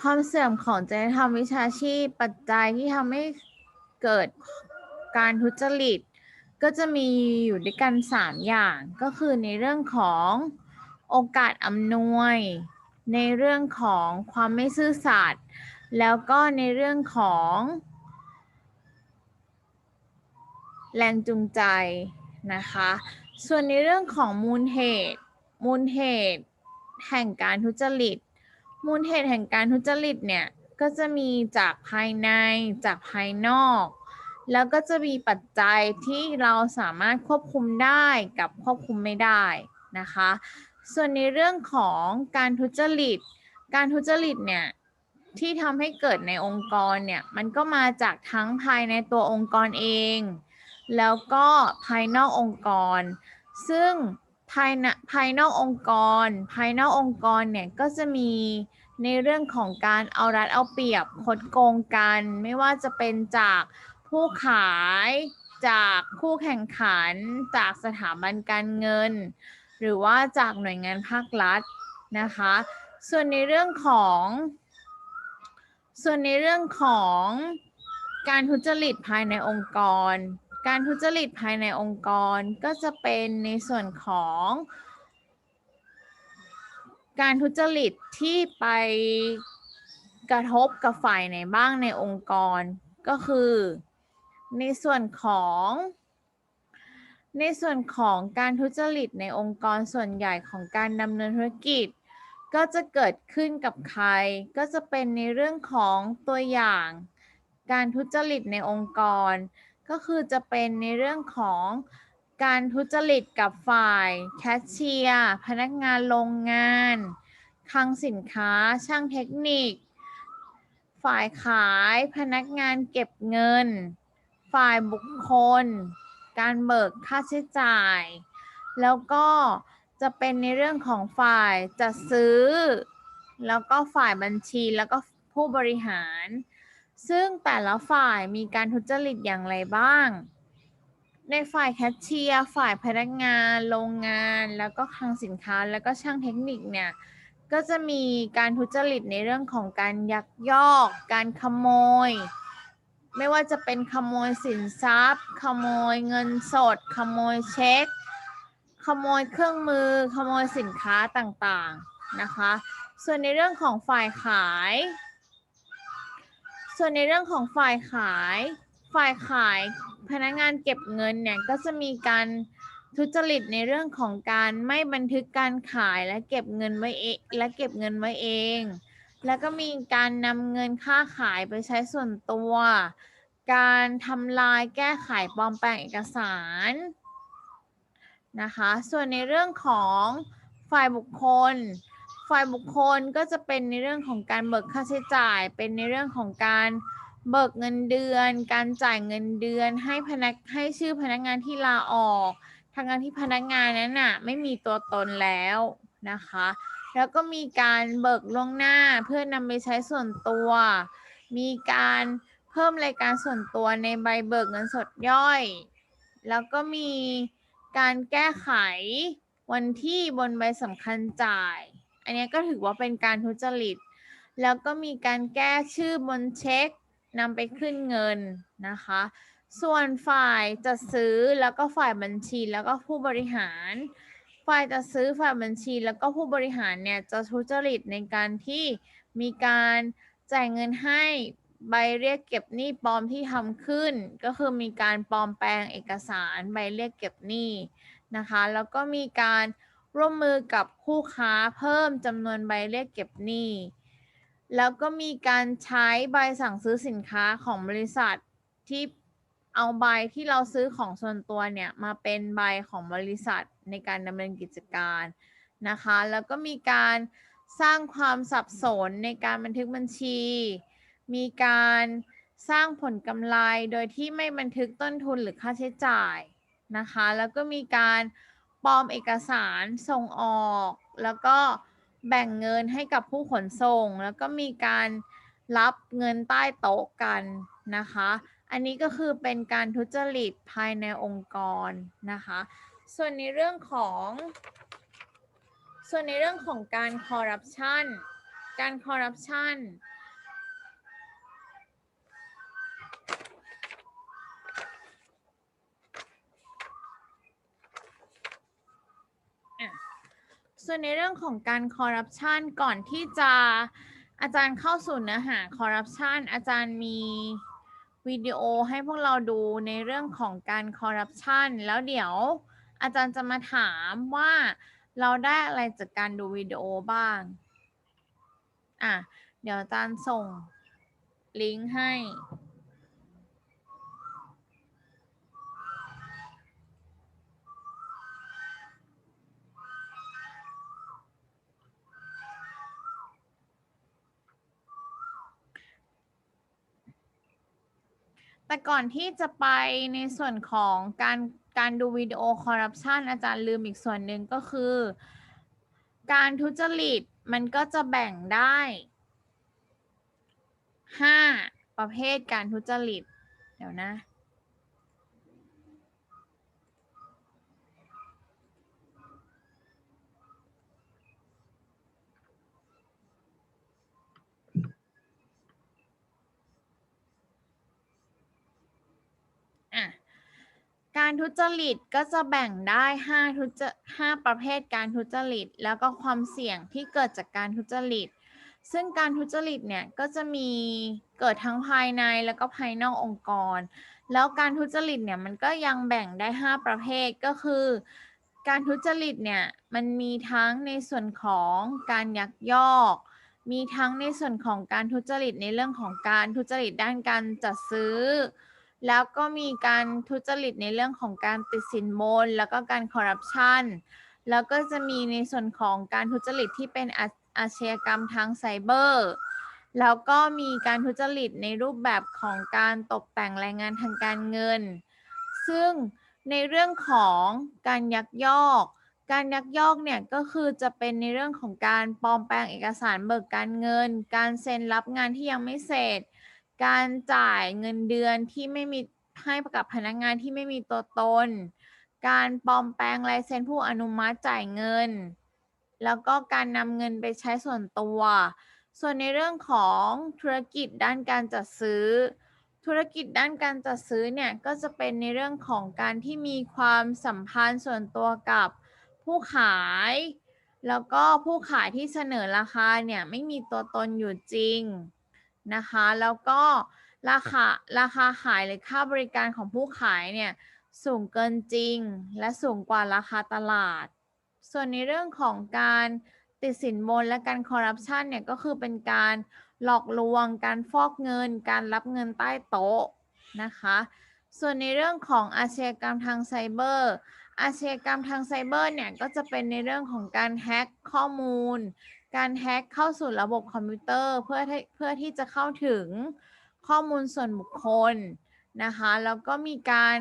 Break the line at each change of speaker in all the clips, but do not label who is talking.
ความเสื่อมของจริยธรรมวิชาชีพปัจจัยที่ทำให้เกิดการทุจริต ก็จะมีอยู่ด้วยกัน 3 อย่างก็คือในเรื่องของโอกาสอำนวย ในเรื่องของความไม่ซื่อสัตย์แล้วก็ในเรื่องของ แรงจูงใจนะคะ ส่วนในเรื่องของมูลเหตุ มูลเหตุ แห่งการทุจริต มูลเหตุแห่งการทุจริตเนี่ยก็จะมีจากภายในจากภายนอก แล้วก็จะมีปัจจัยที่เราสามารถควบคุมได้กับควบคุมไม่ได้นะคะ ส่วนในเรื่องของการทุจริต การทุจริตเนี่ยที่ทำให้เกิดในองค์กรเนี่ยมันก็มาจากทั้งภายในตัวองค์กรเอง แล้วก็ภายนอกองค์กร ซึ่ง ภายในภายนอกองค์กร ภายนอกองค์กรเนี่ยก็จะมีในเรื่องของการเอารัดเอาเปรียบคดโกงกัน ไม่ว่าจะเป็นจากผู้ขายจากคู่แข่งขัน จากสถาบันการเงิน หรือว่าจากหน่วยงานภาครัฐนะคะ ส่วนในเรื่องของ ส่วนในเรื่องของการทุจริตภายในองค์กร การทุจริตภายในองค์กรก็จะเป็นในส่วนของ การทุจริตที่ไปกระทบกับฝ่ายไหนบ้างในองค์กร ก็คือ ในส่วนของ ในส่วนของการทุจริตในองค์กรส่วนใหญ่ของการดำเนินธุรกิจ ก็จะเกิดขึ้นกับใคร ก็จะเป็นในเรื่องของตัวอย่าง การทุจริตในองค์กร ก็คือจะเป็นในเรื่องของการทุจริตกับฝ่ายแคชเชียร์พนักงานโรงงานคลังสินค้าช่างเทคนิค ฝ่ายขายพนักงานเก็บเงิน ฝ่ายบุคคล การเบิกค่าใช้จ่าย แล้วก็จะเป็นในเรื่องของฝ่ายจัดซื้อ แล้วก็ฝ่ายบัญชีแล้วก็ผู้บริหาร ซึ่งแต่ละฝ่ายมีการทุจริตอย่างไรบ้าง ในฝ่ายแคชเชียร์ ฝ่ายพนักงาน โรงงาน แล้วก็คลังสินค้า แล้วก็ช่างเทคนิคเนี่ย ก็จะมีการทุจริตในเรื่องของการยักยอก การขโมย ไม่ว่าจะเป็นขโมยสินทรัพย์ ขโมยเงินสด ขโมยเช็ค ขโมยเครื่องมือ ขโมยสินค้าต่างๆ นะคะ ส่วนในเรื่องของฝ่ายขาย ส่วนในเรื่องของฝ่ายขาย ฝ่ายขายพนักงานเก็บเงินเนี่ยก็จะมีการทุจริตในเรื่องของการไม่บันทึกการขายและเก็บเงินไว้เองและเก็บเงินไว้เอง แล้วก็มีการนำเงินค่าขายไปใช้ส่วนตัว การทำลายแก้ไขปลอมแปลงเอกสารนะคะ ส่วนในเรื่องของฝ่ายบุคคล ฝ่ายบุคคลก็จะเป็นในเรื่องของการเบิกค่าใช้จ่าย เป็นในเรื่องของการเบิกเงินเดือน การจ่ายเงินเดือน ให้พนักให้ชื่อพนักงานที่ลาออกทางงานที่พนักงานนั้นน่ะไม่มีตัวตนแล้วนะคะ แล้วก็มีการเบิกล่วงหน้าเพื่อนำไปใช้ส่วนตัว มีการเพิ่มรายการส่วนตัวในใบเบิกเงินสดย่อย แล้วก็มีการแก้ไขวันที่บนใบสำคัญจ่าย อันนี้ก็ถือว่าเป็นการทุจริต แล้วก็มีการแก้ชื่อบนเช็คนำไปขึ้นเงินนะคะ ส่วนฝ่ายจัดซื้อแล้วก็ฝ่ายบัญชีแล้วก็ผู้บริหาร ฝ่ายจัดซื้อฝ่ายบัญชีแล้วก็ผู้บริหารเนี่ยจะทุจริตในการที่มีการจ่ายเงินให้ใบเรียกเก็บหนี้ปลอมที่ทำขึ้น ก็คือมีการปลอมแปลงเอกสารใบเรียกเก็บหนี้นะคะ แล้วก็มีการ ร่วมมือกับคู่ค้าเพิ่มจำนวนใบเรียกเก็บหนี้ แล้วก็มีการใช้ใบสั่งซื้อสินค้าของบริษัทที่เอาใบที่เราซื้อของส่วนตัวเนี่ยมาเป็นใบของบริษัทในการดำเนินกิจการนะคะ แล้วก็มีการสร้างความสับสนในการบันทึกบัญชี มีการสร้างผลกำไรโดยที่ไม่บันทึกต้นทุนหรือค่าใช้จ่ายนะคะ แล้วก็มีการ ปลอมเอกสารส่งออก แล้วก็แบ่งเงินให้กับผู้ขนส่ง แล้วก็มีการรับเงินใต้โต๊ะกันนะคะ อันนี้ก็คือเป็นการทุจริตภายในองค์กรนะคะ ส่วนในเรื่องของ ส่วนในเรื่องของการคอร์รัปชันการคอร์รัปชัน ส่วนในเรื่องของการคอร์รัปชันก่อนที่จะอาจารย์เข้าสู่เนื้อหาคอร์รัปชันอาจารย์มีวิดีโอให้พวกเราดูในเรื่องของการคอร์รัปชันแล้วเดี๋ยวอาจารย์จะมาถามว่าเราได้อะไรจากการดูวิดีโอบ้าง อะ เดี๋ยวอาจารย์ส่งลิงก์ให้ แต่ก่อนที่จะไปในส่วนของการการดูวิดีโอคอร์รัปชันอาจารย์ลืมอีกส่วนหนึ่งก็คือ การทุจริตมันก็จะแบ่งได้ 5 ประเภทการทุจริต เดี๋ยวนะอะ การทุจริตก็จะแบ่งได้5ทุจ5ประเภทการทุจริต แล้วก็ความเสี่ยงที่เกิดจากการทุจริต ซึ่งการทุจริตเนี่ยก็จะมีเกิดทั้งภายในแล้วก็ภายนอกองค์กร แล้วการทุจริตเนี่ยมันก็ยังแบ่งได้ 5 ประเภทก็คือ การทุจริตเนี่ยมันมีทั้งในส่วนของการยักยอกมีทั้งในส่วนของการทุจริตในเรื่องของการทุจริตด้านการจัดซื้อ แล้วก็มีการทุจริตในเรื่องของการติดสินบนแล้วก็การคอร์รัปชันแล้วก็จะมีในส่วนของการทุจริตที่เป็นอาอาชญากรรมทางไซเบอร์ แล้วก็มีการทุจริตในรูปแบบของการตกแต่งรายงานทางการเงิน ซึ่งในเรื่องของการยักยอก การยักยอกเนี่ยก็คือจะเป็นในเรื่องของการปลอมแปลงเอกสารเบิกการเงิน การเซ็นรับงานที่ยังไม่เสร็จ การจ่ายเงินเดือนที่ไม่มีให้กับพนักงานที่ไม่มีตัวตน การปลอมแปลงลายเซ็นผู้อนุมัติจ่ายเงิน แล้วก็การนำเงินไปใช้ส่วนตัว ส่วนในเรื่องของธุรกิจด้านการจัดซื้อ ธุรกิจด้านการจัดซื้อเนี่ยก็จะเป็นในเรื่องของการที่มีความสัมพันธ์ส่วนตัวกับผู้ขาย แล้วก็ผู้ขายที่เสนอราคาเนี่ยไม่มีตัวตนอยู่จริง นะคะ แล้วก็ราคาราคาขายหรือค่าบริการของผู้ขายเนี่ยสูงเกินจริง และสูงกว่าราคาตลาด ส่วนในเรื่องของการติดสินบนและการคอร์รัปชันเนี่ยก็คือเป็นการหลอกลวง การฟอกเงิน การรับเงินใต้โต๊ะนะคะ ส่วนในเรื่องของอาชญากรรมทางไซเบอร์ อาชญากรรมทางไซเบอร์เนี่ยก็จะเป็นในเรื่องของการแฮ็กข้อมูล การแฮ็กเข้าสู่ระบบคอมพิวเตอร์เพื่อเพื่อที่จะเข้าถึงข้อมูลส่วนบุคคลนะคะ แล้วก็มีการ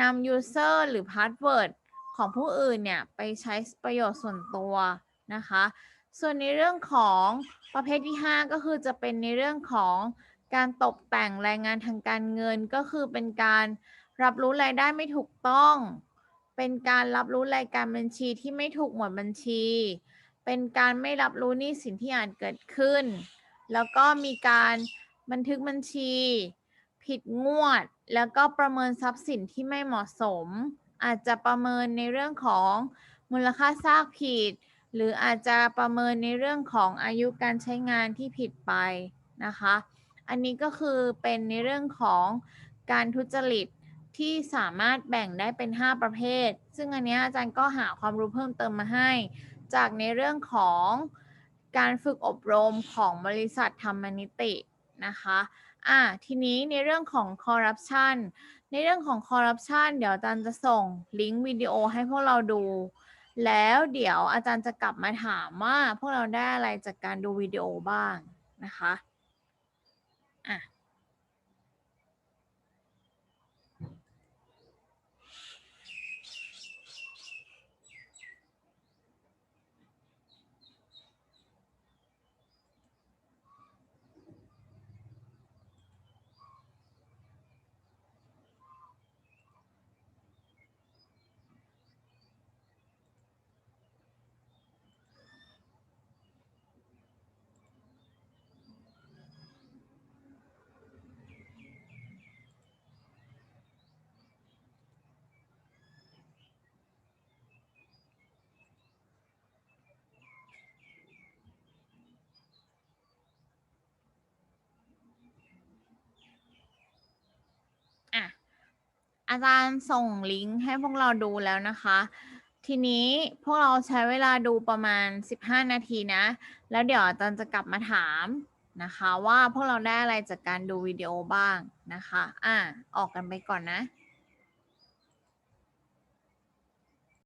นำ user หรือ password ของผู้อื่นเนี่ย ไปใช้ประโยชน์ส่วนตัวนะคะ ส่วนในเรื่องของประเภทที่ 5 ก็คือจะเป็นในเรื่องของการตกแต่งรายงานทางการเงินก็คือเป็นการรับรู้รายได้ไม่ถูกต้อง เป็นการรับรู้รายการบัญชีที่ไม่ถูกหมวดบัญชี เป็นการไม่รับรู้หนี้สินที่อาจเกิดขึ้น แล้วก็มีการบันทึกบัญชี ผิดงวด แล้วก็ประเมินทรัพย์สินที่ไม่เหมาะสม อาจจะประเมินในเรื่องของมูลค่าซากผิด หรืออาจจะประเมินในเรื่องของอายุการใช้งานที่ผิดไปนะคะ อันนี้ก็คือเป็นในเรื่องของการทุจริตที่สามารถแบ่งได้เป็น 5 ประเภท ซึ่งอันนี้อาจารย์ก็หาความรู้เพิ่มเติมมาให้ จากในเรื่องของการฝึกอบรมของบริษัทธรรมนิตินะคะอะทีนี้ในเรื่องของคอร์รัปชันในเรื่องของคอร์รัปชันเดี๋ยวอาจารย์จะส่งลิงก์วิดีโอให้พวกเราดู แล้วเดี๋ยวอาจารย์จะกลับมาถามว่าพวกเราได้อะไรจากการดูวิดีโอบ้างนะคะอะ อาจารย์ส่งลิงก์ให้พวกเราดูแล้วนะคะ ทีนี้พวกเราใช้เวลาดูประมาณ 15 นาทีนะ แล้วเดี๋ยวอาจารย์จะกลับมาถามนะคะ ว่าพวกเราได้อะไรจากการดูวิดีโอบ้างนะคะ อะออกกันไปก่อนนะ